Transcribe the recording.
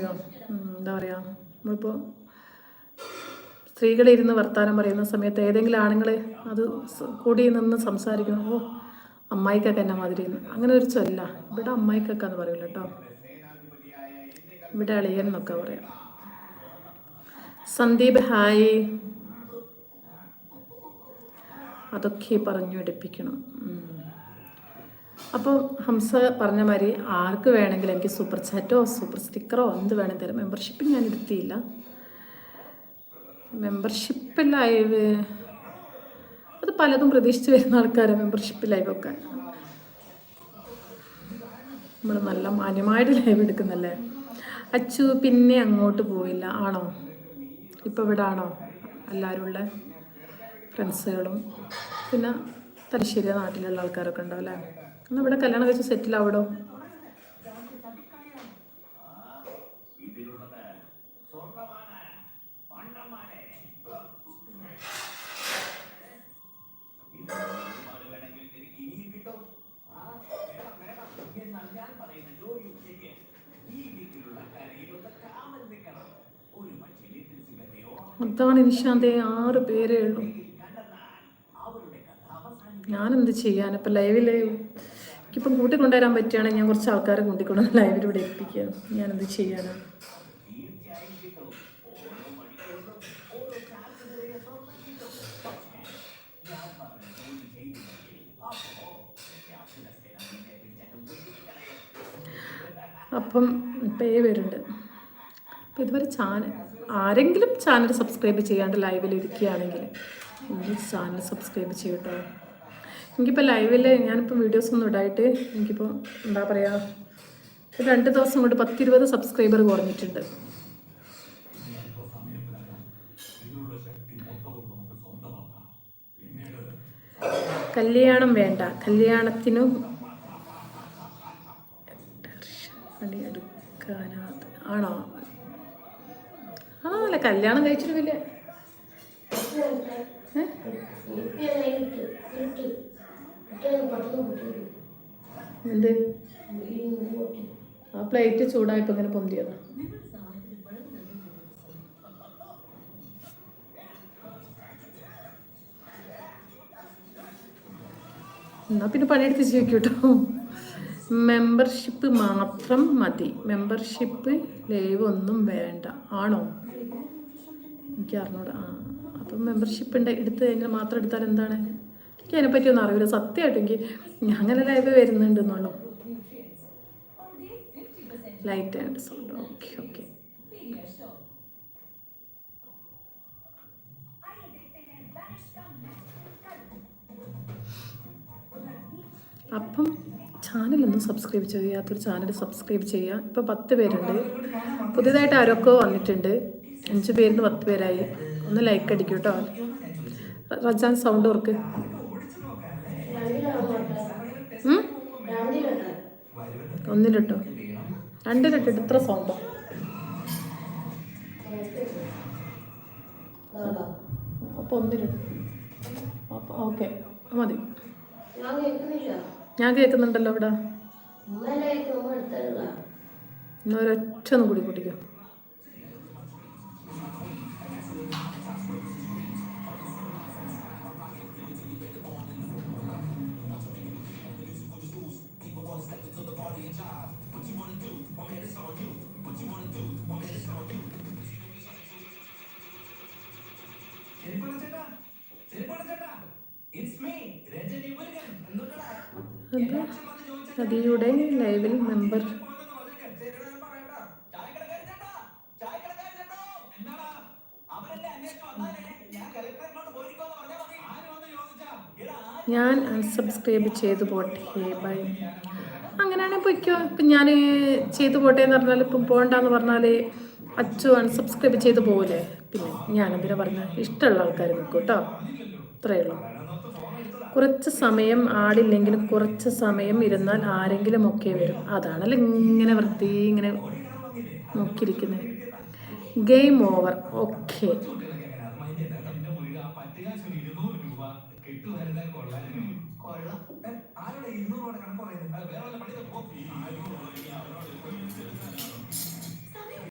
അറിയോ എന്താ പറയുക നമ്മളിപ്പോൾ സ്ത്രീകളിരുന്ന് വർത്താനം പറയുന്ന സമയത്ത് ഏതെങ്കിലും ആണുങ്ങൾ അത് കൂടി നിന്ന് സംസാരിക്കണം. ഓ അമ്മായിക്കൊക്കെ എന്നെ മാതിരി അങ്ങനെ ഒരു ചൊല്ല. ഇവിടെ അമ്മായിക്കൊക്കെ എന്ന് പറയില്ല കേട്ടോ. ഇവിടെ അളിയൻ എന്നൊക്കെ പറയാം. സന്ദീപ് ഹായ്. അതൊക്കെ പറഞ്ഞു എടുപ്പിക്കണം. അപ്പോൾ ഹംസ പറഞ്ഞ മാതിരി ആർക്ക് വേണമെങ്കിലും എനിക്ക് സൂപ്പർ ചാറ്റോ സൂപ്പർ സ്റ്റിക്കറോ എന്ത് വേണമെങ്കിൽ തരാം. മെമ്പർഷിപ്പ് ഞാൻ എടുത്തിയില്ല. മെമ്പർഷിപ്പ് ലൈവ് അത് പലതും പ്രതീക്ഷിച്ച് വരുന്ന ആൾക്കാരെ മെമ്പർഷിപ്പ് ലൈവൊക്കെ നമ്മൾ നല്ല മാന്യമായിട്ട് ലൈവ് എടുക്കുന്നല്ലേ? അച്ചു പിന്നെ അങ്ങോട്ട് പോയില്ല. ആണോ? ഇപ്പോൾ ഇവിടെ ആണോ? എല്ലാവരും ഉള്ള ഫ്രണ്ട്സുകളും പിന്നെ തലശ്ശേരി നാട്ടിലുള്ള ആൾക്കാരൊക്കെ ഉണ്ടാവും അല്ലേ? എന്നാൽ ഇവിടെ കല്യാണം കഴിച്ച് സെറ്റിൽ ആവിടോ അതാണ് നിശാന്തെ ആറ് പേരേ ഉള്ളൂ. ഞാനെന്ത് ചെയ്യാൻ ഇപ്പം ലൈവിൽ എനിക്കിപ്പം കൂട്ടിക്കൊണ്ടുവരാൻ പറ്റുകയാണെങ്കിൽ ഞാൻ കുറച്ച് ആൾക്കാരെ കൂട്ടിക്കൊണ്ട് ലൈവിൽ ഇവിടെ എത്തിക്കുക ഞാനെന്ത് ചെയ്യാനാണ് അപ്പം പേ വരുന്നുണ്ട് അപ്പം ഇതുവരെ ചാനൽ ആരെങ്കിലും ചാനൽ സബ്സ്ക്രൈബ് ചെയ്യാണ്ട് ലൈവിൽ ഇരിക്കുകയാണെങ്കിൽ ഒന്ന് ചാനൽ സബ്സ്ക്രൈബ് ചെയ്യട്ടോ. എനിക്കിപ്പോൾ ലൈവിൽ ഞാനിപ്പോൾ വീഡിയോസ് ഒന്നും ഇടായിട്ട് എനിക്കിപ്പോൾ എന്താ പറയുക രണ്ട് ദിവസം കൊണ്ട് പത്തിരുപത് സബ്സ്ക്രൈബർ കുറഞ്ഞിട്ടുണ്ട്. കല്യാണം വേണ്ട കല്യാണത്തിനും പണിയെടുക്കാനാത് ആണോ? അല്ല കല്യാണം കഴിച്ചിട്ട് ഏ? എന്ത്? ആ പ്ലേറ്റ് ചൂടായിട്ട് ഇങ്ങനെ പൊന്തിയതാ. എന്നാ പിന്നെ പണിയെടുത്ത് കേട്ടോ മെമ്പർഷിപ്പ് മാത്രം മതി. മെമ്പർഷിപ്പ് ലൈവ് ഒന്നും വേണ്ട. ആണോ? എനിക്ക് അറിഞ്ഞൂടാ. ആ അപ്പം മെമ്പർഷിപ്പ് ഉണ്ട്. എടുത്ത് കഴിഞ്ഞാൽ മാത്രം എടുത്താൽ എന്താണ്? എനിക്ക് അതിനെപ്പറ്റി ഒന്നും അറിയില്ല. സത്യമായിട്ട് എനിക്ക് അങ്ങനെ ലൈവ് വരുന്നുണ്ട് എന്നുള്ളൂ light and sound okay okay അപ്പം ചാനലൊന്നും സബ്സ്ക്രൈബ് ചെയ്യാത്തൊരു ചാനൽ സബ്സ്ക്രൈബ് ചെയ്യുക ഇപ്പോൾ പത്ത് പേരുണ്ട്. പുതിയതായിട്ട് ആരൊക്കെ വന്നിട്ടുണ്ട്. അഞ്ച് പേരിന് പത്ത് പേരായി. ഒന്ന് ലൈക്ക് അടിക്കൂട്ടോ റജാൻ സൗണ്ട് ഓർക്ക് ഒന്നിലിട്ടോ? രണ്ടിലിട്ടിട്ട് ഇത്ര സൗണ്ടോ? അപ്പൊ ഒന്നിലിട്ട്. ഓക്കെ മതി. ഞാൻ കേൾക്കുന്നുണ്ടല്ലോ ഇവിടെ. ഇന്നൊരൊറ്റ ഒന്ന് കൂടി കൂട്ടിക്കോ. സതിയുടെ ലൈവിൽ മെമ്പർ. ഞാൻ അൺസബ്സ്ക്രൈബ് ചെയ്തു പോട്ടെ. ബൈ അങ്ങനെയാണെങ്കിൽ പൊയ്ക്കോ. ഇപ്പം ഞാൻ ചെയ്തു പോട്ടെ എന്ന് പറഞ്ഞാൽ ഇപ്പം പോകണ്ടെന്ന് പറഞ്ഞാൽ അച്ചു അൺസബ്സ്ക്രൈബ് ചെയ്ത് പോകില്ലേ പിന്നെ ഞാനെന്തിനാ പറഞ്ഞ ഇഷ്ടമുള്ള ആൾക്കാർ നിൽക്കും കേട്ടോ അത്രയേ ഉള്ളൂ. കുറച്ച് സമയം ആളില്ലെങ്കിലും കുറച്ച് സമയം ഇരുന്നാൽ ആരെങ്കിലും ഒക്കെ വരും. അതാണല്ലോ ഇങ്ങനെ വൃത്തി ഇങ്ങനെ നോക്കിയിരിക്കുന്നത്. ഗെയിം ഓവർ ഓക്കെ കിട്ടുമായിരുന്നാൽ കൊള്ളാം. കൊള്ളാം. ആരുടെ ഇരുന്നൂറ് കണക്ക് പറയുന്നത് വേറെ പണി